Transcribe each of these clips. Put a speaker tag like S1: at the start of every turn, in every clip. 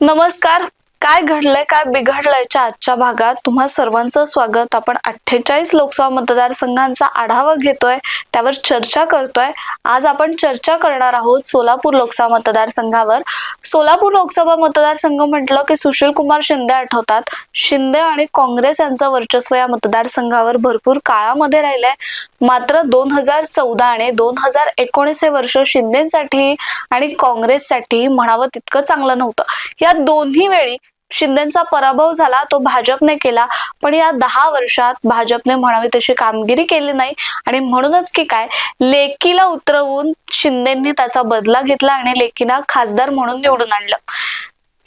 S1: नमस्कार. काय घडलंय काय बिघडलंयच्या आजच्या भागात? तुम्हा सर्वांचं स्वागत. आपण अठ्ठेचाळीस लोकसभा मतदारसंघांचा आढावा घेतोय त्यावर चर्चा करतोय. आज आपण चर्चा करणार आहोत सोलापूर लोकसभा मतदारसंघावर. सोलापूर लोकसभा मतदारसंघ म्हटलं की सुशील कुमार शिंदे आठवतात. शिंदे आणि काँग्रेस यांचं वर्चस्व या मतदारसंघावर भरपूर काळामध्ये राहिलंय. मात्र दोन हजार चौदा आणि दोन हजार एकोणीस हे वर्ष शिंदेसाठी आणि काँग्रेससाठी म्हणावं तितकं चांगलं नव्हतं. या दोन्ही वेळी शिंदेचा पराभव झाला तो भाजपने केला. पण या दहा वर्षात भाजपने म्हणावी तशी कामगिरी केली नाही. आणि म्हणूनच की काय लेकीला उतरवून शिंदेंनी त्याचा बदला घेतला आणि लेकीला खासदार म्हणून निवडून आणलं.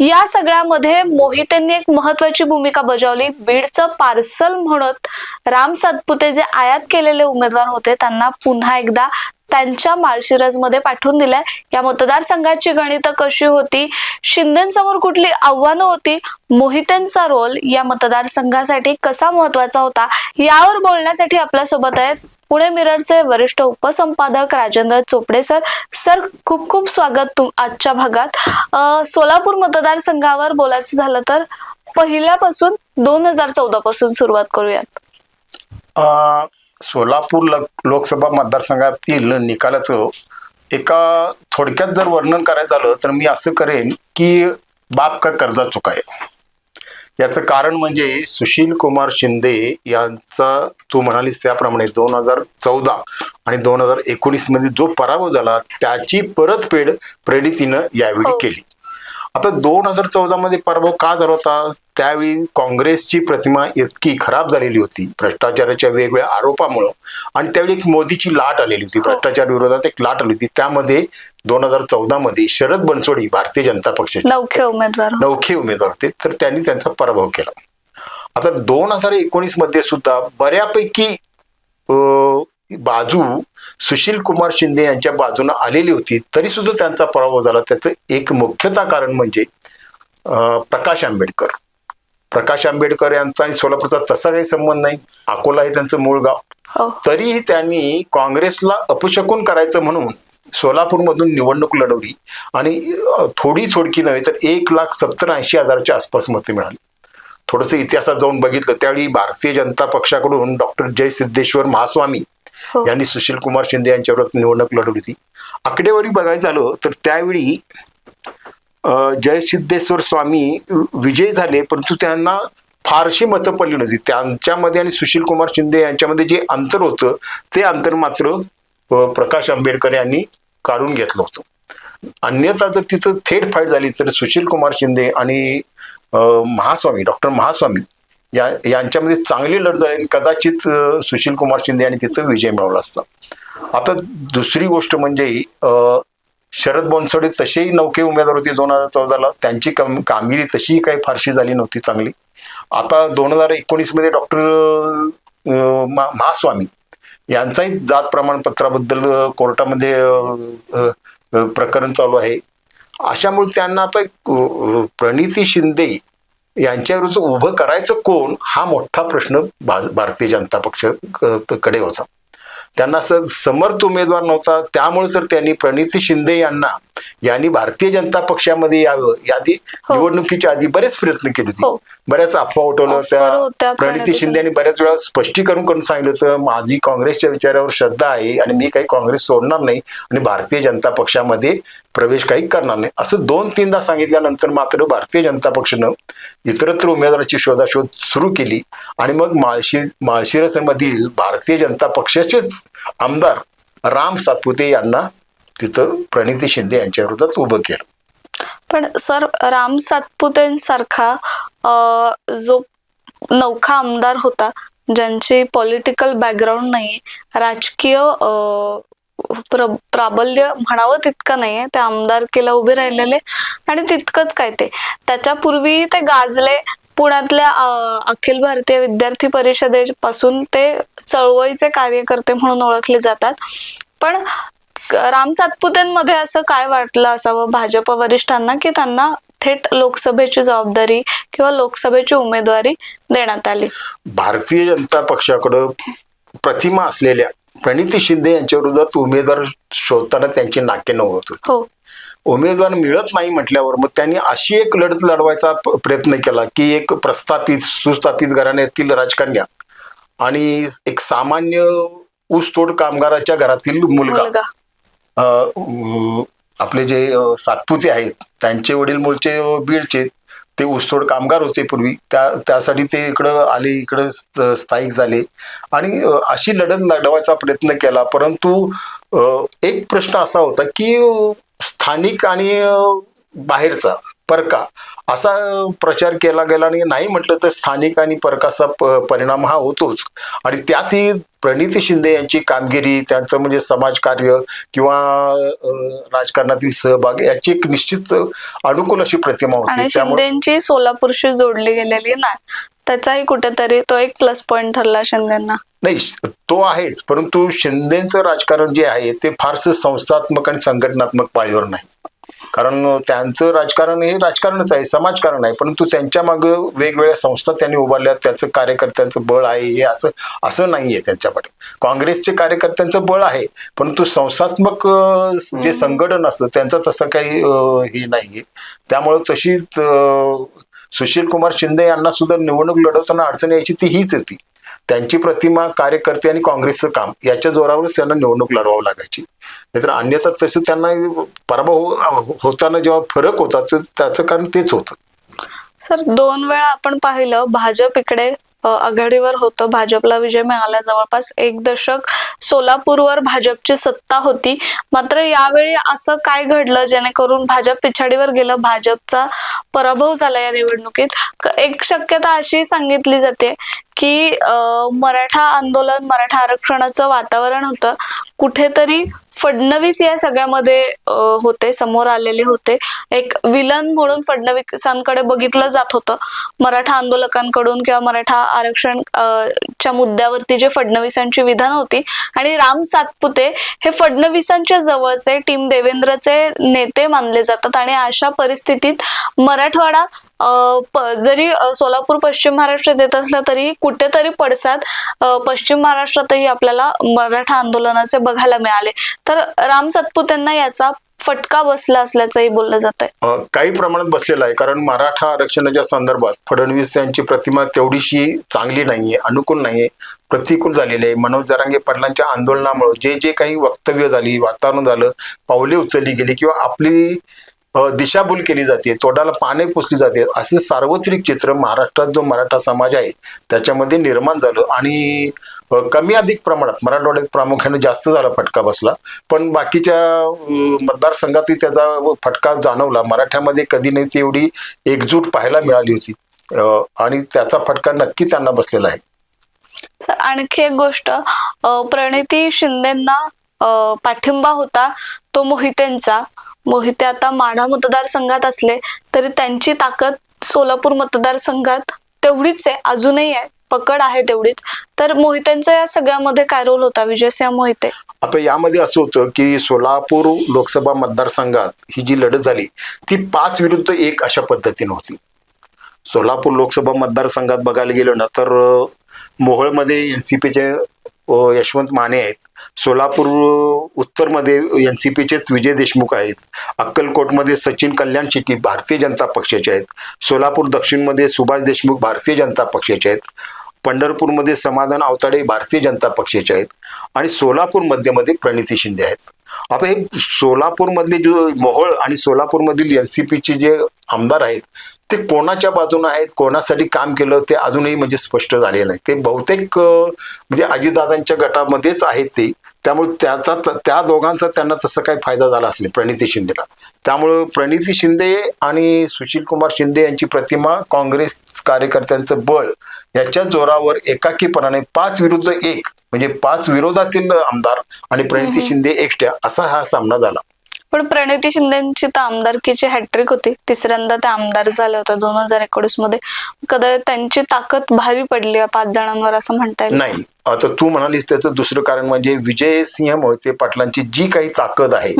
S1: या सगळ्यामध्ये मोहितेंनी एक महत्वाची भूमिका बजावली. बीडचं पार्सल म्हणत राम सातपुते जे आयात केलेले उमेदवार होते त्यांना पुन्हा एकदा त्यांच्या माळशिरजमध्ये पाठवून दिलंय. या मतदारसंघाची गणितं कशी होती शिंदेसमोर कुठली आव्हानं होती मोहितेंचा रोल या मतदारसंघासाठी कसा महत्त्वाचा होता यावर बोलण्यासाठी आपल्यासोबत आहेत पुणे मिररचे वरिष्ठ उपसंपादक राजेंद्र चोपडे सर. सर खूप खूप स्वागत तुम आजच्या भागात. सोलापूर मतदारसंघावर बोलायचं झालं तर पहिल्यापासून दोन हजार चौदा पासून सुरुवात करूयात.
S2: सोलापूर लोकसभा मतदारसंघातील निकालाचं एका थोडक्यात जर वर्णन करायचं झालं तर मी असं करेन की बाप का कर्जा चुकाय याचं कारण म्हणजे सुशील कुमार शिंदे यांचा तू म्हणालीस त्याप्रमाणे दोन हजार चौदा आणि दोन हजार एकोणीसमध्ये जो पराभव झाला त्याची परतफेड प्रणितीनं यावेळी
S1: हो.
S2: केली आता दोन हजार चौदा मध्ये पराभव का झाला होता? त्यावेळी काँग्रेसची प्रतिमा इतकी खराब झालेली होती. भ्रष्टाचाराच्या वेगवेगळ्या आरोपामुळं. आणि त्यावेळी एक मोदीची लाट आलेली होती. भ्रष्टाचार विरोधात एक लाट आली होती. त्यामध्ये दोन हजार चौदा मध्ये शरद बनसोडे भारतीय जनता पक्षाचे
S1: नवखे उमेदवार.
S2: नौखे उमेदवार होते. तर त्यांनी त्यांचा पराभव केला. आता दोन हजार एकोणीसमध्ये सुद्धा बऱ्यापैकी बाजू सुशील कुमार शिंदे यांच्या बाजूने आलेली होती तरी सुद्धा त्यांचा पराभव झाला. त्याचं एक मुख्यतः कारण म्हणजे प्रकाश आंबेडकर. प्रकाश आंबेडकर यांचा आणि सोलापूरचा तसा काही संबंध नाही. अकोला हे त्यांचं मूळ गाव.
S1: हो.
S2: तरीही त्यांनी काँग्रेसला अपशकून करायचं म्हणून सोलापूरमधून निवडणूक लढवली आणि थोडी थोडकी नव्हे तर एक लाख सत्तर ऐंशी हजाराच्या आसपास मते मिळाली. थोडंसं इतिहासात जाऊन बघितलं त्यावेळी भारतीय जनता पक्षाकडून डॉक्टर जय सिद्धेश्वर महास्वामी
S1: हो.
S2: यांनी सुशील कुमार शिंदे यांच्यावर निवडणूक लढवली होती. आकडेवारी बघायचं झालं तर त्यावेळी जयसिद्धेश्वर जय सिद्धेश्वर स्वामी विजयी झाले परंतु त्यांना फारशी मतं पडली नव्हती. त्यांच्यामध्ये आणि सुशील कुमार शिंदे यांच्यामध्ये जे अंतर होतं ते अंतर मात्र प्रकाश आंबेडकर यांनी काढून घेतलं होतं. अन्यथा जर तिचं थेट फाईट झाली तर सुशील कुमार शिंदे आणि महास्वामी डॉक्टर महास्वामी या यांच्यामध्ये चांगली लढत झाली कदाचित सुशील कुमार शिंदे यांनी तिचं विजय मिळवला असता. आता दुसरी गोष्ट म्हणजे शरद बोनसोडे तसेही नौके उमेदवार होते दोन हजार चौदाला. त्यांची कम कामगिरी तशीही काही फारशी झाली नव्हती चांगली. आता दोन हजार एकोणीसमध्ये डॉक्टर महास्वामी यांचाही जात प्रमाणपत्राबद्दल कोर्टामध्ये प्रकरण चालू आहे. अशामुळे त्यांना आता एक, प्रणिती शिंदे यांच्याविरुद्ध उभं करायचं कोण हा मोठा प्रश्न भारतीय जनता पक्षकडे होता. त्यांना असं समर्थ उमेदवार नव्हता. त्यामुळे तर त्यांनी प्रणिती शिंदे यांना यांनी भारतीय जनता पक्षामध्ये यावं यादी
S1: हो.
S2: निवडणुकीच्या आधी बरेच प्रयत्न केले
S1: हो.
S2: होते बऱ्याच अफवा उठवल्या
S1: होत्या,
S2: प्रणिती शिंदे यांनी बऱ्याच वेळा स्पष्टीकरण करून सांगितलं होतं माझी काँग्रेसच्या विचारावर श्रद्धा आहे आणि मी काही काँग्रेस सोडणार नाही आणि भारतीय जनता पक्षामध्ये प्रवेश काही करणार नाही. असं दोन तीनदा सांगितल्यानंतर मात्र भारतीय जनता पक्षानं इतरत्र उमेदवाराची शोधाशोध सुरू केली आणि मग माळशी माळशिरसमधील भारतीय जनता पक्षाचेच आमदार राम सातपुते यांना तिथं प्रणिती शिंदे यांच्या विरोधात उभं केलं.
S1: पण सर राम सातपुतेंसारखा जो नौखा आमदार होता ज्यांची पॉलिटिकल बॅकग्राऊंड नाही राजकीय प्र प्राबल्य म्हणावं तितकं नाहीये ते आमदारकीला उभे राहिलेले आणि तितकंच काय ते. त्याच्यापूर्वी ते गाजले पुण्यातल्या अखिल भारतीय विद्यार्थी परिषदेपासून ते चळवळीचे कार्यकर्ते म्हणून ओळखले जातात. पण राम सातपुतेंमध्ये असं काय वाटलं असावं? भाजप वरिष्ठांना की त्यांना थेट लोकसभेची जबाबदारी किंवा लोकसभेची उमेदवारी देण्यात आली?
S2: भारतीय जनता पक्षाकडं प्रतिमा असलेल्या प्रणिती शिंदे यांच्या विरोधात उमेदवार शोधताना त्यांची नाके नव्हत होती.
S1: हो.
S2: उमेदवार मिळत नाही म्हटल्यावर मग त्यांनी अशी एक लढत लढवायचा प्रयत्न केला की एक प्रस्थापित सुस्थापित घराण्यातील राजकन्या आणि एक सामान्य ऊसतोड कामगाराच्या घरातील मुलगा. आपले जे सातपुते आहेत त्यांचे वडील मूळचे बीडचे ते ऊसतोड कामगार होते पूर्वी. त्या त्यासाठी ते इकडं आले इकडं स्थायिक झाले आणि अशी लढत लढवायचा प्रयत्न केला. परंतु एक प्रश्न असा होता की स्थानिक आणि बाहेरचा परका असा प्रचार केला गेला आणि नाही म्हटलं तर स्थानिक आणि परकाचा प- परिणाम हा होतोच. आणि त्यातही प्रणिती शिंदे यांची कामगिरी त्यांचं म्हणजे समाजकार्य किंवा राजकारणातील सहभाग याची एक निश्चित अनुकूल अशी प्रतिमा होती.
S1: शिंदेची सोलापूरशी जोडली गेलेली नाही त्याचाही कुठेतरी तो एक प्लस पॉइंट ठरला शिंदेना.
S2: नाही तो आहेच परंतु शिंदेचं राजकारण जे आहे ते फारसं संस्थात्मक आणि संघटनात्मक पाळीवर नाही. कारण त्यांचं राजकारण हे राजकारणच आहे समाजकारण आहे परंतु त्यांच्या मागे वेगवेगळ्या संस्था त्यांनी उभारल्या त्याचं कार्यकर्त्यांचं बळ आहे हे असं असं नाहीये त्यांच्याकडे. काँग्रेसचे कार्यकर्त्यांचं बळ आहे परंतु संस्थात्मक जे संघटन असतं त्यांचं तसं काही हे नाहीये. त्यामुळं तशीच सुशील कुमार शिंदे यांना सुद्धा निवडणूक लढवताना अडचण यायची ती हीच होती. त्यांची प्रतिमा कार्यकर्ते आणि काँग्रेसचं काम याच्या जोरावरच त्यांना निवडणूक लढवावं लागायची. नाहीतर अन्यथा तसं त्यांना पराभव हो- होताना जेव्हा फरक होता त्याचं कारण तेच होतं.
S1: सर दोन वेळा आपण पाहिलं भाजप इकडे आघाडीवर होतं. भाजपला विजय मिळाला. जवळपास एक दशक सोलापूरवर भाजपची सत्ता होती. मात्र यावेळी असं काय घडलं? जेणेकरून भाजप पिछाडीवर गेलं. भाजपचा पराभव झाला या निवडणुकीत. एक शक्यता अशी सांगितली जाते की मराठा आंदोलन मराठा आरक्षणाचं वातावरण होतं. कुठेतरी फडणवीस या सगळ्यामध्ये होते समोर आलेले होते. एक विलन म्हणून फडणवीसांकडे बघितलं जात होतं. मराठा आंदोलकांकडून किंवा मराठा आरक्षण च्या मुद्द्यावरती जे फडणवीसांची विधान होती आणि राम सातपुते हे फडणवीसांच्या जवळचे टीम देवेंद्रचे नेते मानले जातात. आणि अशा परिस्थितीत मराठवाडा जरी सोलापूर पश्चिम महाराष्ट्रात येत असला तरी कुठेतरी पडसाद पश्चिम महाराष्ट्रातही आपल्याला मराठा आंदोलनाचे बघायला मिळाले. तर राम सातपुतेंना याचा फटका बसला असल्याचंही बोललं जात आहे
S2: काही प्रमाणात बसलेला आहे. कारण मराठा आरक्षणाच्या संदर्भात फडणवीस यांची प्रतिमा तेवढीशी चांगली नाहीये अनुकूल नाहीये प्रतिकूल झालेली आहे. मनोज जरांगे पाटलांच्या आंदोलनामुळे जे जे काही वक्तव्य झाली वातावरण झालं पावले उचलली गेली किंवा आपली दिशाभूल केली जाते तोंडाला पाने पुसली जाते असे सार्वत्रिक चित्र महाराष्ट्रात जो मराठा समाज आहे त्याच्यामध्ये निर्माण झालं. आणि कमी अधिक प्रमाणात मराठवाड्यात प्रामुख्याने जास्त झाला फटका बसला. पण बाकीच्या मतदारसंघातही त्याचा फटका जाणवला. मराठ्यामध्ये कधी नाही ती एवढी एकजूट पाहायला मिळाली होती. आणि त्याचा फटका नक्की त्यांना बसलेला आहे.
S1: सर आणखी एक गोष्ट प्रणिती शिंदेना पाठिंबा होता तो मोहितेंचा. मोहिते आता माढा मतदारसंघात असले तरी त्यांची ताकद सोलापूर मतदारसंघात तेवढीच आहे अजूनही आहे पकड आहे तेवढीच. तर मोहितेंचा या सगळ्यामध्ये काय रोल होता विजयसिंह मोहिते?
S2: आता यामध्ये असं होतं की सोलापूर लोकसभा मतदारसंघात ही जी लढत झाली ती पाच विरुद्ध एक अशा पद्धतीने होती. सोलापूर लोकसभा मतदारसंघात बघायला गेलं ना तर मोहोळमध्ये एन सी पीचे यशवंत माने आहेत. सोलापूर उत्तरमध्ये एन सी पीचेच विजय देशमुख आहेत. अक्कलकोटमध्ये सचिन कल्याण शेट्टी भारतीय जनता पक्षाचे आहेत. सोलापूर दक्षिणमध्ये सुभाष देशमुख भारतीय जनता पक्षाचे आहेत. पंढरपूरमध्ये समाधान अवताडे भारतीय जनता पक्षाचे आहेत. आणि सोलापूर मध्यमध्ये प्रणिती शिंदे आहेत. आता हे सोलापूरमधले जो मोहोळ आणि सोलापूरमधील एन सी पीचे जे आमदार आहेत ते कोणाच्या बाजूने आहेत? कोणासाठी काम केलं? ते अजूनही म्हणजे स्पष्ट झाले नाही. ते बहुतेक म्हणजे अजितदादांच्या गटामध्येच आहेत ते. त्यामुळे त्याचा त्या दोघांचा त्यांना तसं काही फायदा झाला असेल प्रणिती शिंदेला. त्यामुळं प्रणिती शिंदे आणि सुशील कुमार शिंदे यांची प्रतिमा काँग्रेस कार्यकर्त्यांचं बळ याच्या जोरावर एकाकीपणाने पाच विरुद्ध एक म्हणजे पाच विरोधातील आमदार आणि प्रणिती शिंदे एकट्या असा हा सामना झाला.
S1: पण प्रणिती शिंदेची तर आमदारकीची हॅट्रिक होती. तिसऱ्यांदा त्या आमदार झाल्या होत्या दोन हजार एकोणीसमध्ये. कदाचित त्यांची ताकद भारी पडली या पाच जणांवर असं म्हणता येईल.
S2: नाही आता तू म्हणालीस त्याचं दुसरं कारण म्हणजे विजय सिंह मोहिते पाटलांची जी काही ताकद आहे.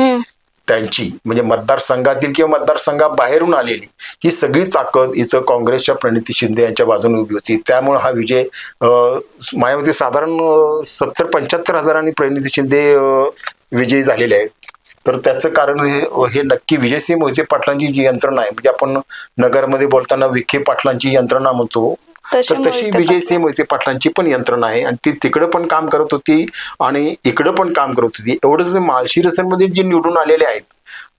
S2: त्यांची म्हणजे मतदारसंघातील किंवा मतदारसंघाबाहेरून आलेली ही सगळी ताकद इथं काँग्रेसच्या प्रणिती शिंदे यांच्या बाजूने उभी होती. त्यामुळे हा विजय अं, माझ्यामध्ये साधारण सत्तर पंच्याहत्तर हजारांनी प्रणिती शिंदे विजयी झालेले आहेत. तर त्याचं कारण हे हे नक्की विजयसिंह मोहिते पाटलांची जी यंत्रणा आहे म्हणजे आपण नगरमध्ये बोलताना विखे पाटलांची यंत्रणा म्हणतो
S1: तशी
S2: तर तशी विजयसिंह मोहिते पाटलांची पण यंत्रणा आहे आणि ती तिकडं पण काम करत होती आणि इकडं पण काम करत होती एवढंच माळशिरसनमध्ये जे निवडून आलेले आहेत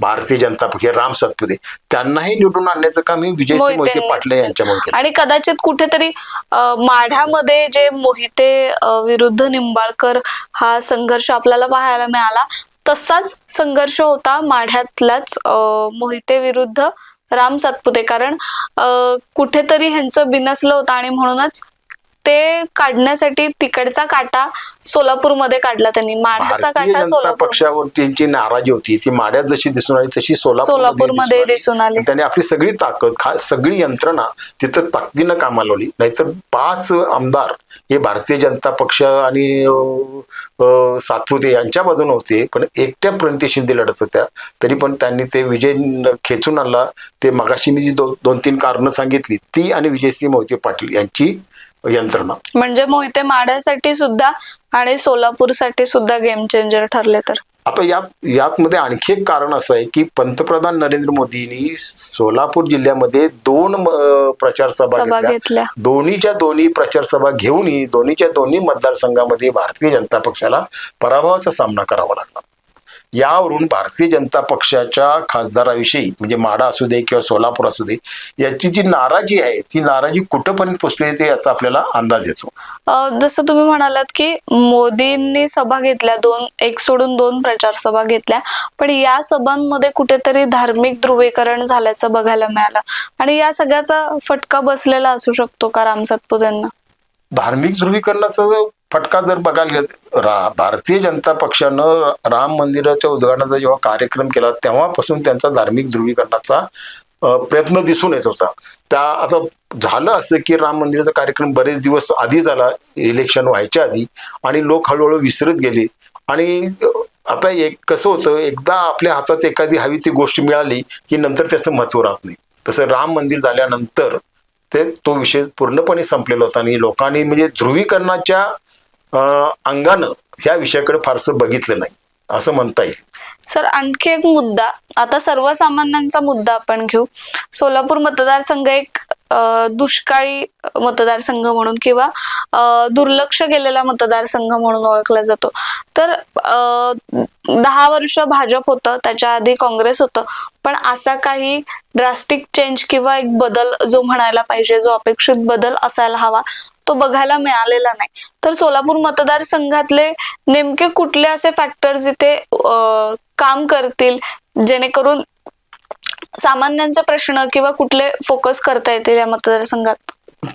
S2: भारतीय जनता पक्ष राम सातपुते त्यांनाही निवडून आणण्याचं काम हे विजयसिंह मोहिते पाटले. यांच्यामुळे
S1: आणि कदाचित कुठेतरी माढ्यामध्ये जे मोहिते विरुद्ध निंबाळकर हा संघर्ष आपल्याला पाहायला मिळाला तसाच संघर्ष होता माढ्यातलाच मोहिते विरुद्ध राम सातपुते. कारण कुठेतरी ह्यांचं बिनसलं होतं आणि म्हणूनच ते काढण्यासाठी तिकडचा काटा सोलापूरमध्ये काढला त्यांनी. माढ्याचा
S2: भारतीय
S1: काटा
S2: जनता
S1: सोलापूर.
S2: पक्षावर त्यांची नाराजी होती. ती माड्यात जशी दिसून आली तशी
S1: सोलापूरमध्ये
S2: सोलापूरमध्ये
S1: दिसून आली.
S2: त्यांनी आपली सगळी ताकद खा सगळी यंत्रणा तिथं ताकदीनं कामाला लावली नाहीतर पाच आमदार हे भारतीय जनता पक्ष आणि अं, अं, सातपुते यांच्या बाजूने होते. पण एकट्या प्रणिती शिंदे लढत होत्या. तरी पण त्यांनी ते विजय न- खेचून आणला. ते मगाशी मी जी दो, दोन तीन कारणं सांगितली ती आणि विजयसिंह मोहिते पाटील यांची यंत्रणा.
S1: म्हणजे मोहिते माढ्यासाठी सुद्धा आणि सोलापूरसाठी सुद्धा गेम चेंजर ठरले तर?
S2: आता या यामध्ये आणखी एक कारण असं आहे की पंतप्रधान नरेंद्र मोदींनी सोलापूर जिल्ह्यामध्ये दोन प्रचार सभा घेतल्या. दोन्हीच्या दोन्ही प्रचार सभा घेऊनही दोन्हीच्या दोन्ही मतदारसंघामध्ये भारतीय जनता पक्षाला पराभवाचा सामना करावा लागला. यावरून भारतीय जनता पक्षाच्या खासदाराविषयी म्हणजे माडा असू दे किंवा सोलापूर असू दे याची जी नाराजी आहे ती नाराजी कुठंपर्यंत पोचली आहे ते याचा आपल्याला अंदाज येतो.
S1: जसं तुम्ही म्हणालात की मोदींनी सभा घेतल्या दोन एक सोडून दोन प्रचार सभा घेतल्या पण या सभांमध्ये कुठेतरी धार्मिक ध्रुवीकरण झाल्याचं बघायला मिळालं. आणि या सगळ्याचा फटका बसलेला असू शकतो का राम सातपुतेंना?
S2: धार्मिक ध्रुवीकरणाचा फटका जर बघायला गेला, रा भारतीय जनता पक्षानं राम मंदिराच्या उद्घाटनाचा जेव्हा कार्यक्रम केला तेव्हापासून त्यांचा धार्मिक ध्रुवीकरणाचा प्रयत्न दिसून येत होता. त्या आता झालं असं की राम मंदिराचा कार्यक्रम बरेच दिवस आधी झाला इलेक्शन व्हायच्या आधी आणि लोक हळूहळू विसरत गेले. आणि आता एक कसं होतं एकदा आपल्या हातात एखादी हवी ती गोष्ट मिळाली की नंतर त्याचं महत्त्व राहत नाही. तसं राम मंदिर झाल्यानंतर ते तो विषय पूर्णपणे संपलेला होता आणि लोकांनी म्हणजे ध्रुवीकरणाच्या अंगानं ह्या विषयाकडे फारसं बघितलं नाही असं म्हणता येईल.
S1: सर आणखी एक मुद्दा आता सर्वसामान्यांचा मुद्दा आपण घेऊ. सोलापूर मतदारसंघ एक दुष्काळी मतदारसंघ म्हणून किंवा दुर्लक्ष केलेला मतदारसंघ म्हणून ओळखला जातो. तर दहा वर्ष भाजप होतं त्याच्या आधी काँग्रेस होतं पण असा काही ड्रास्टिक चेंज किंवा एक बदल जो म्हणायला पाहिजे जो अपेक्षित बदल असायला हवा तो बघायला मिळालेला नाही. तर सोलापूर मतदारसंघातले नेमके कुठले असे फॅक्टर्स इथे काम करतील? जेणेकरून सामान्यांचा प्रश्न किंवा कुठले फोकस करता येतील या मतदारसंघात?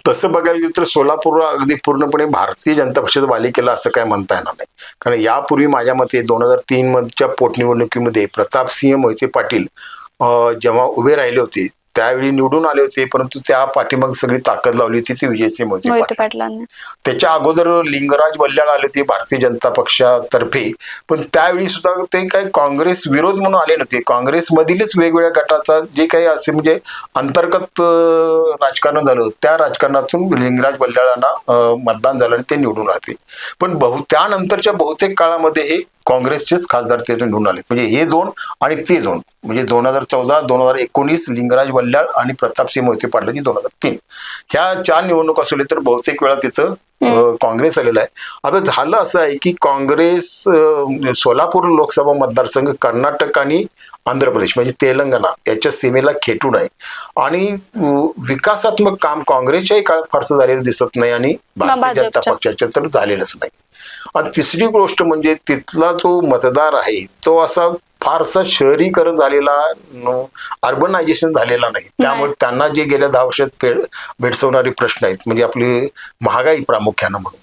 S2: तसं बघायला गेलं तर सोलापूर अगदी पूर्णपणे भारतीय जनता पक्षाचा बालेकिल्ला असं काय म्हणता येणार नाही. कारण यापूर्वी माझ्या मते दोन हजार तीन मधच्या पोटनिवडणुकीमध्ये प्रतापसिंह मोहिते पाटील जेव्हा उभे राहिले होते त्यावेळी निवडून आले होते परंतु त्या पाठीमाग सगळी ताकद लावली होती ती विजयसिंह मोहिते
S1: मोहिते
S2: पाटील.
S1: पाटलांनी.
S2: त्याच्या अगोदर लिंगराज बल्लाळ आले होते भारतीय जनता पक्षातर्फे पण त्यावेळी सुद्धा ते काही काँग्रेस विरोध म्हणून आले नव्हते. काँग्रेसमधीलच वेगवेगळ्या गटाचा जे काही असे म्हणजे अंतर्गत राजकारण झालं त्या राजकारणातून लिंगराज बल्लाळांना अं, मतदान झालं आणि ते निवडून राहते पण बहु त्यानंतरच्या बहुतेक काळामध्ये हे काँग्रेसचेच खासदार ते निवडून आले म्हणजे हे दोन आणि ते दोन. म्हणजे दोन हजार चौदा दोन हजार एकोणीस लिंगराज बल्लाळ आणि प्रतापसिंह मोहिते पाटलाची दोन हजार तीन. ह्या चार निवडणूक असले तर बहुतेक वेळा तिथं काँग्रेस आलेला आहे. आता झालं असं आहे की काँग्रेस सोलापूर लोकसभा मतदारसंघ कर्नाटक आणि आंध्र प्रदेश म्हणजे तेलंगणा याच्या सीमेला खेटून आहे. आणि विकासात्मक काम काँग्रेसच्याही काळात फारसं झालेलं दिसत नाही आणि भारतीय जनता. पक्षाच्या तर झालेलंच नाही. आणि तिसरी गोष्ट म्हणजे तिथला जो मतदार आहे तो असा फारसा शहरीकरण झालेला अर्बनायझेशन झालेला नाही. त्यामुळे त्यांना जे गेल्या दहा वर्षात भेडसवणारे प्रश्न आहेत म्हणजे आपली महागाई प्रामुख्यानं म्हणू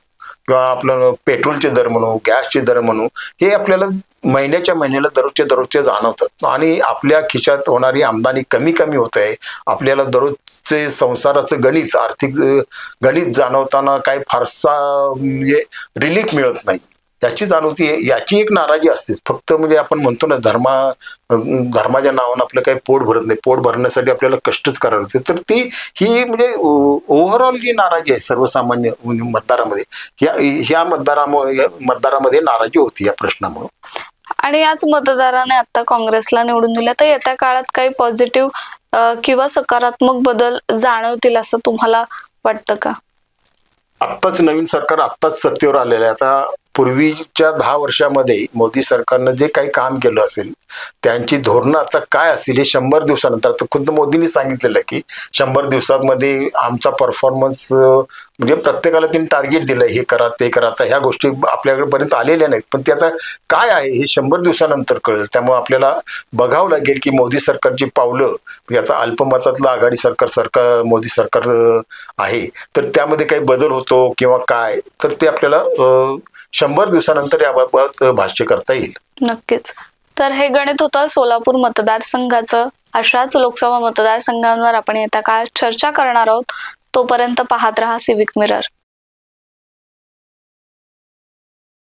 S2: किंवा आपलं पेट्रोलचे दर म्हणू गॅसचे दर म्हणू हे आपल्याला महिन्याच्या महिन्याला दररोजचे दररोजचे जाणवतात. आणि आपल्या खिशात होणारी आमदानी कमी कमी होत. आहे आपल्याला दररोजचे संसाराचं गणित आर्थिक गणित जाणवताना काय फारसा म्हणजे रिलीफ मिळत नाही. याची जाणवती याची एक नाराजी असतेच. फक्त म्हणजे आपण म्हणतो ना धर्मा धर्माच्या नावानं आपलं काही पोट भरत नाही. पोट भरण्यासाठी आपल्याला कष्टच करावे लागते. तर ती ही म्हणजे ओव्हरऑल जी नाराजी आहे सर्वसामान्य म्हणजे मतदारामध्ये ह्या ह्या मतदारामुळे या मतदारामध्ये नाराजी होती या प्रश्नामुळे.
S1: आणि याच मतदाराने आता काँग्रेसला निवडून दिलं. तर येत्या काळात काही पॉझिटिव्ह किंवा सकारात्मक बदल जाणवतील असं तुम्हाला वाटतं का?
S2: आत्ताच नवीन सरकार आत्ताच सत्तेवर आलेलं आहे. आता पूर्वीच्या दहा वर्षामध्ये मोदी सरकारनं जे काही काम केलं असेल त्यांची धोरणं आता काय असतील हे शंभर दिवसानंतर आता खुद्द मोदींनी सांगितलेलं आहे की शंभर दिवसांमध्ये आमचा परफॉर्मन्स म्हणजे प्रत्येकाला त्यांनी टार्गेट दिलं हे करा ते करा आता ह्या गोष्टी आपल्याकडपर्यंत आलेल्या नाहीत. पण त्याचा काय आहे हे शंभर दिवसानंतर कळेल. त्यामुळे आपल्याला बघावं लागेल की मोदी सरकारची पावलं म्हणजे आता अल्पमतातलं आघाडी सरकार सरकार मोदी सरकार आहे. तर त्यामध्ये काही बदल होतो किंवा काय तर ते आपल्याला शंभर दिवसानंतर याबाबत भाष्य करता येईल.
S1: नक्कीच. तर हे गणित होतं सोलापूर मतदारसंघाचं. अशाच लोकसभा मतदारसंघांवर आपण येत्या काळात चर्चा करणार आहोत. तोपर्यंत पाहत रहा सिविक मिरर